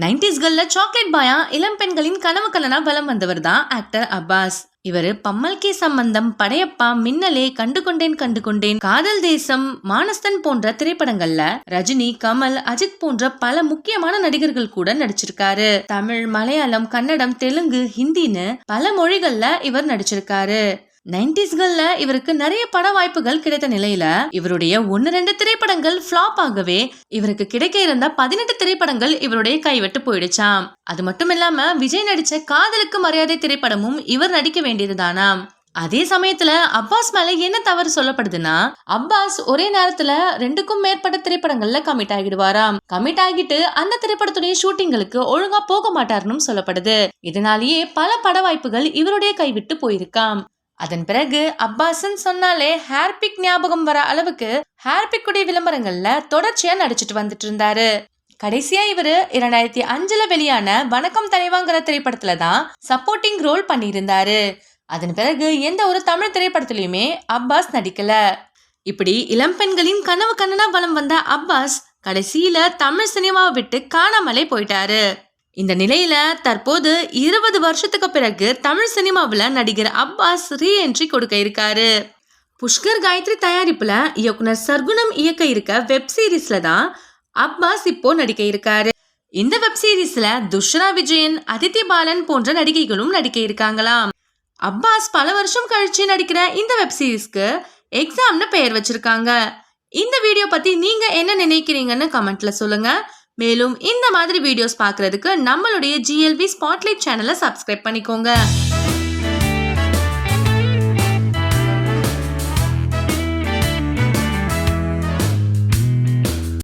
நைன்டிஸ்களில் chocolate பாயா இளம் பெண்களின் கனவு கலனா பலம் வந்தவர் தான் ஆக்டர் அப்பாஸ். இவர் பம்மல்கே சம்பந்தம் படையப்பா மின்னலே கண்டு கொண்டேன் கண்டு கொண்டேன் காதல் தேசம் மானஸ்தன் போன்ற திரைப்படங்கள்ல ரஜினி கமல் அஜித் போன்ற பல முக்கியமான நடிகர்கள் கூட நடிச்சிருக்காரு. தமிழ் மலையாளம் கன்னடம் தெலுங்கு ஹிந்தின்னு பல மொழிகள்ல இவர் நடிச்சிருக்காரு. நைன்டிஸ்கள்ல இவருக்கு நிறைய பட வாய்ப்புகள் கிடைத்த நிலையில இவருடைய ஒன்னு ரெண்டு திரைப்படங்கள் ஃபிளாப் ஆகவே இவருக்கு கிடைக்க இருந்த பதினெட்டு திரைப்படங்கள் இவருடைய கைவிட்டு போயிடுச்சாம். அது மட்டும் இல்லாம விஜய் நடிச்ச காதலுக்கு மரியாதை திரைப்படமும் இவர் நடிக்க வேண்டியதுதானாம். அதே சமயத்துல அப்பாஸ் மேல என்ன தவறு சொல்லப்படுதுன்னா அப்பாஸ் ஒரே நேரத்துல ரெண்டுக்கும் மேற்பட்ட திரைப்படங்கள்ல கமிட் ஆகிடுவாராம். கமிட் ஆகிட்டு அந்த திரைப்படத்துடைய ஷூட்டிங்களுக்கு ஒழுங்கா போக மாட்டாருன்னு சொல்லப்படுது. இதனாலேயே பல பட வாய்ப்புகள் இவருடைய கைவிட்டு போயிருக்காம். அதன் பிறகு அப்பாஸ்ன்னு சொன்னாலே ஹேர்பிக் ஞாபகம் வர அளவுக்கு ஹேர்பிக் உடைய விளம்பரங்கள்ல தொடர்ச்சியா நடிச்சிட்டு வந்துட்டு இருந்தாரு. கடைசியா இவரு இரண்டாயிரத்தி அஞ்சுல வெளியான வணக்கம் தலைவாங்கிற திரைப்படத்துல தான் சப்போர்ட்டிங் ரோல் பண்ணியிருந்தாரு. அதன் பிறகு எந்த ஒரு தமிழ் திரைப்படத்திலயுமே அப்பாஸ் நடிக்கல. இப்படி இளம் பெண்களின் கனவு கண்ணனா வலம் வந்த அப்பாஸ் கடைசியில தமிழ் சினிமாவை விட்டு காணாமலே போயிட்டாரு. இந்த நிலையில தற்போது இருபது வருஷத்துக்கு பிறகு தமிழ் சினிமாவில் நடிகர் அப்பாஸ் ரீ என்ட்ரி கொடுக்க இருக்காரு. புஷ்கர் காயத்ரி தயாரிப்புல இயக்குனர் சர்க்குணம் இயக்க இருக்க வெப் சீரிஸ்ல தான் அப்பாஸ் இப்போ நடிக்க இருக்காரு. இந்த வெப் சீரிஸ்ல துஷ்ரா விஜயன் அதித்தி பாலன் போன்ற நடிகைகளும் நடிக்க இருக்காங்களாம். அப்பாஸ் பல வருஷம் கழிச்சு நடிக்கிற இந்த வெப் சீரிஸ்க்கு எக்ஸாம்னு பெயர் வச்சிருக்காங்க. இந்த வீடியோ பத்தி நீங்க என்ன நினைக்கிறீங்கன்னு கமெண்ட்ல சொல்லுங்க. மேலும் இந்த மாதிரி வீடியோஸ் பார்க்கறதுக்கு நம்மளுடைய ஜிஎல்வி ஸ்பாட்லைட் சேனலை சப்ஸ்கிரைப் பண்ணிக்கோங்க.